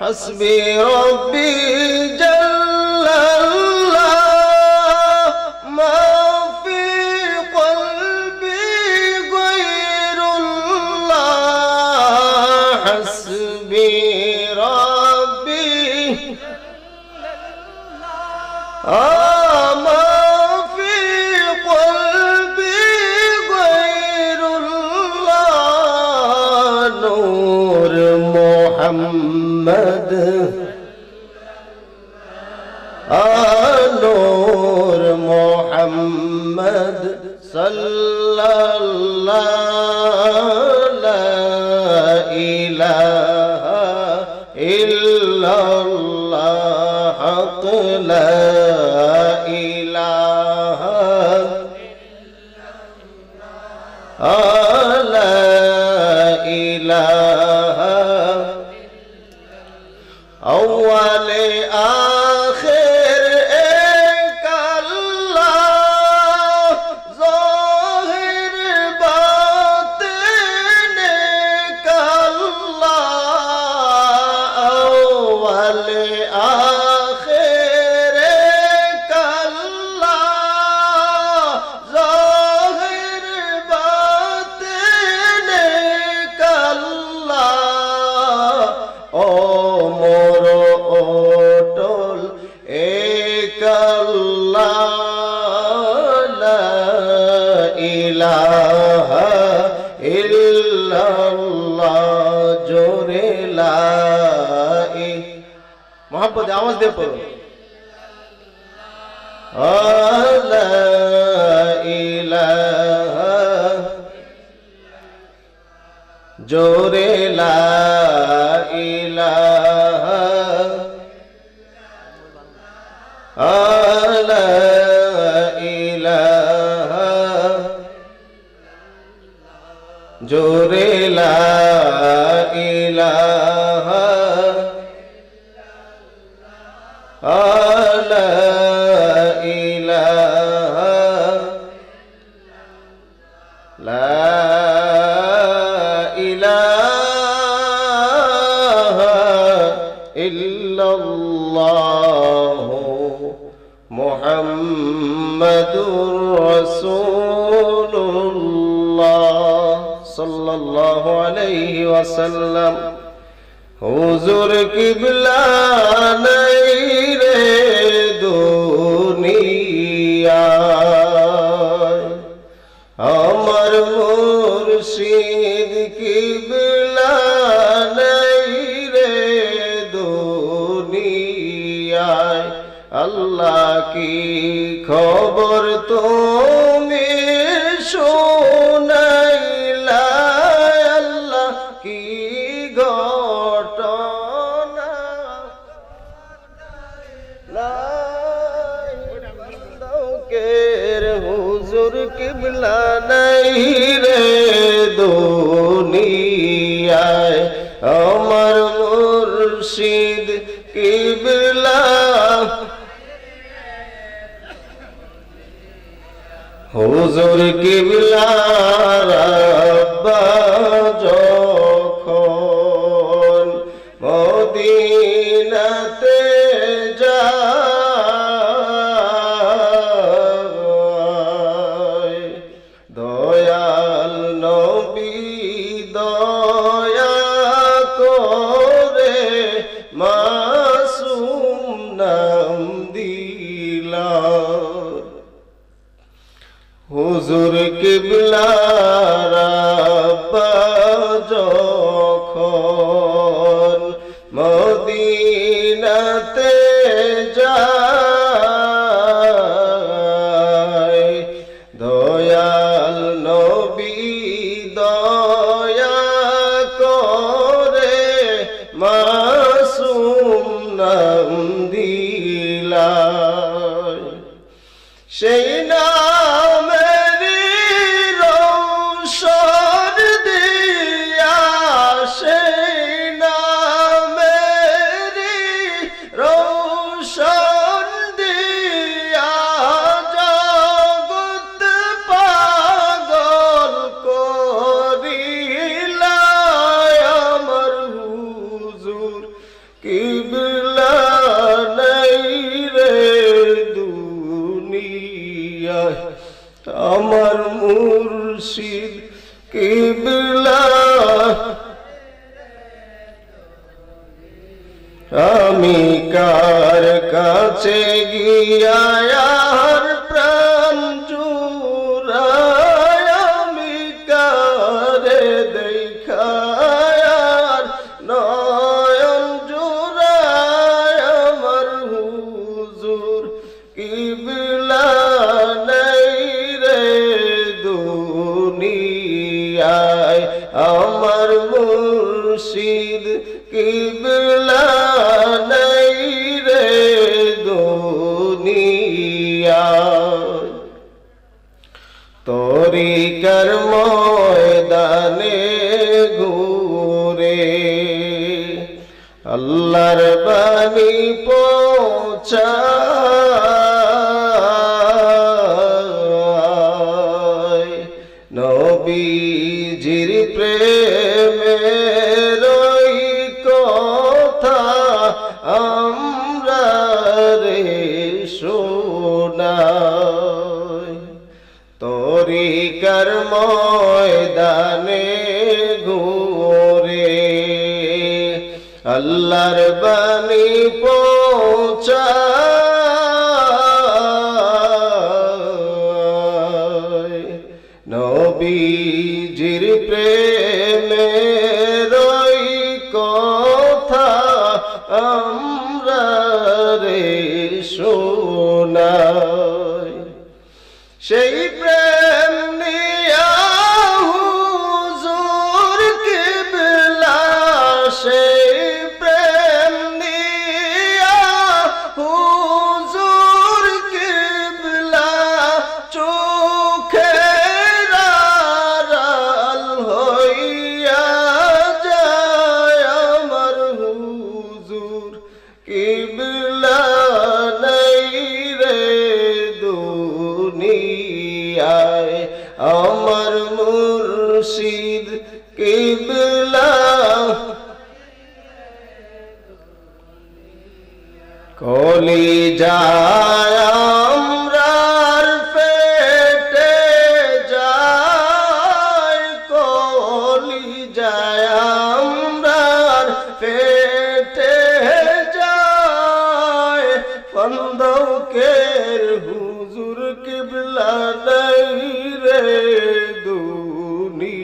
حسبي ربي جل محمد. آه نور محمد صلى আ মোহাম্মদ আওয়াজ দিয়ে পড়ো। জোরে লা ইলাহা আলা محمد رسول الله صلى الله عليه وسلم হুজুর কিবলা নাই রে দুনিয়ায় আমার মুর্শিদ কিবলা কি খবর তুমি আল্লাহ কি ঘটনা? হুজুর কিবলা নাই রে দুনিয়ায়। আমার মুর্শিদ কিবলা হুজুর কিবলা হুজুর কিবলা রাব্বা। মুর্শিদ কিবলা। আমি কার কাছে গিয়ার দুনিয়ায় আমার মুর্শিদ কিবলা নাই রে দুনিয়ায়। তরিকার ময়দানে ঘুরে আল্লাহর বাণী নবীজির প্রেমের ওই কথা আমরা রে শোনাই। তরিকার ময়দানে ঘুরে আল্লাহর বাণী পৌঁছায় নবীজির আমরার পেটে যায়। ফন্দকের হুজুর কিবলা নাই রে দুনিয়ায়।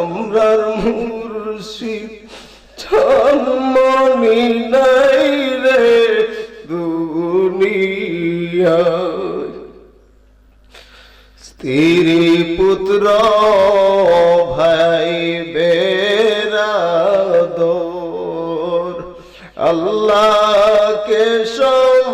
আমরার মুর্শিদ জন্মনি নাই রে দুনিয়ায়। স্ত্রী পুত্র আল্লাহকে সমঝায়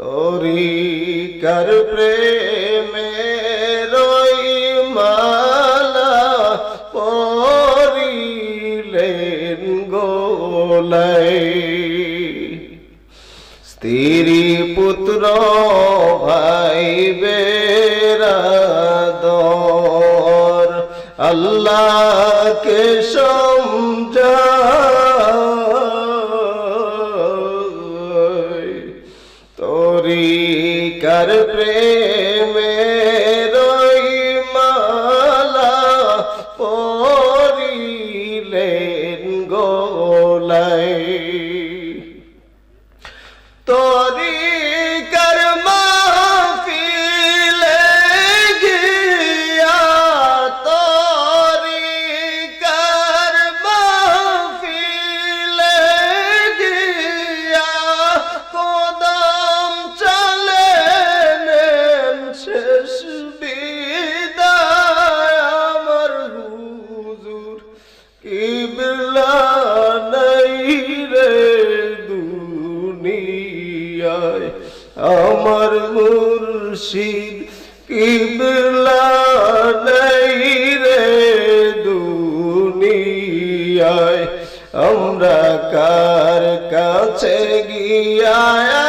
তরিকার প্রেমের ওই মালা পরিলেন গোলাই। স্ত্রী পুত্র ভাই আল্লাহকে সমঝায় কিবলা নাই রে দুনিয়ায় আমরা কার কাছে গিয়া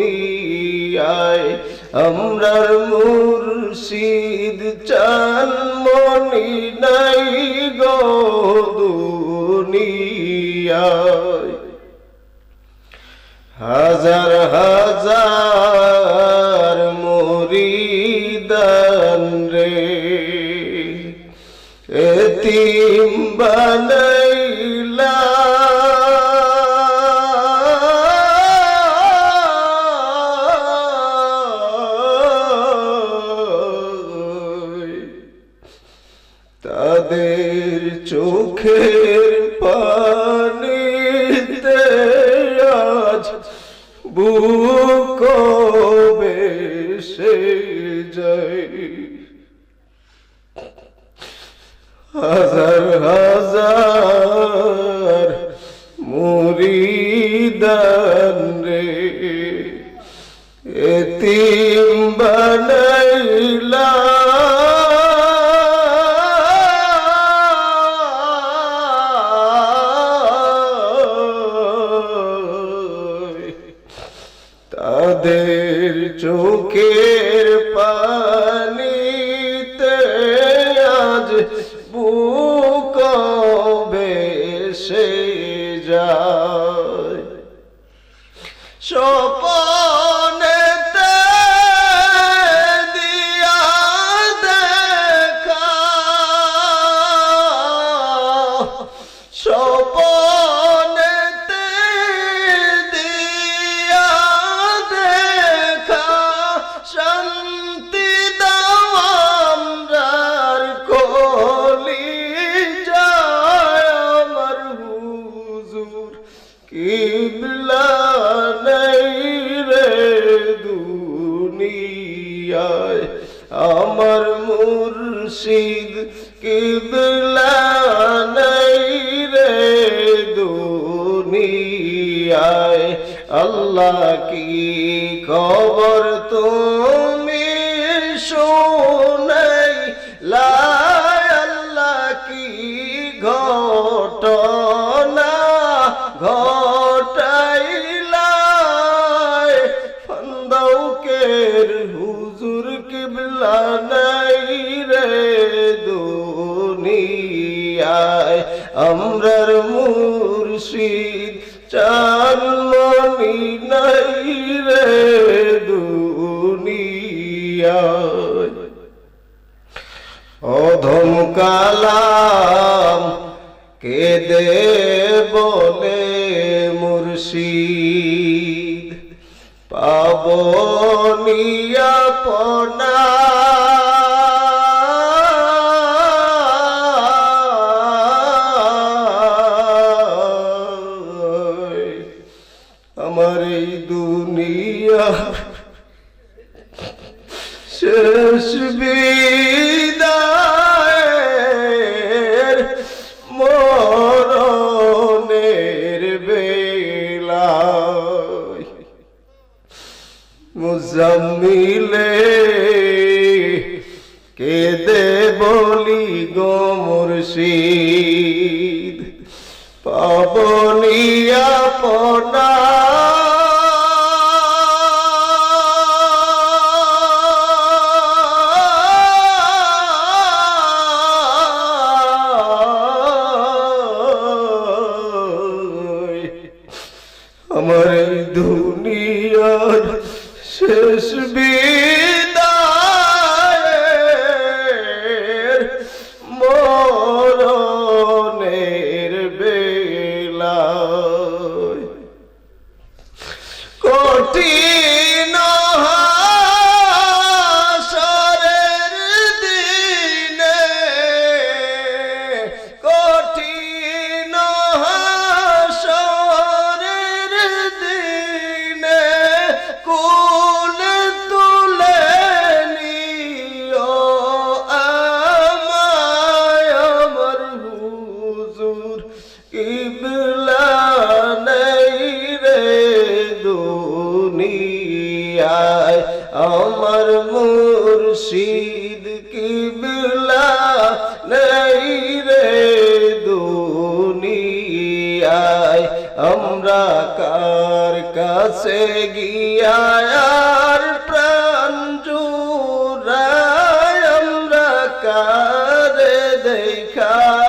দুনিয়ায়। আমরার মুর্শিদ চান মনি নাই গো হাজার হাজার চোখের পানিতে আজ বুক বেসে যায়। হাজার হাজার মুরিদান রে এতিম বানাইলা দুনিয়ায় আমার মুর্শিদ নাই রে দুনিয়ায়। আল্লাহ কি খবর তুমি কিবলা নাই রে দুনিয়ায়। আমরার মুর্শিদ কেদে বলি গো মুর্শিদ পাবনিয়া পনা কাছে গিয়া আর প্রাণ জুড়ায় আমরা কারে দেখা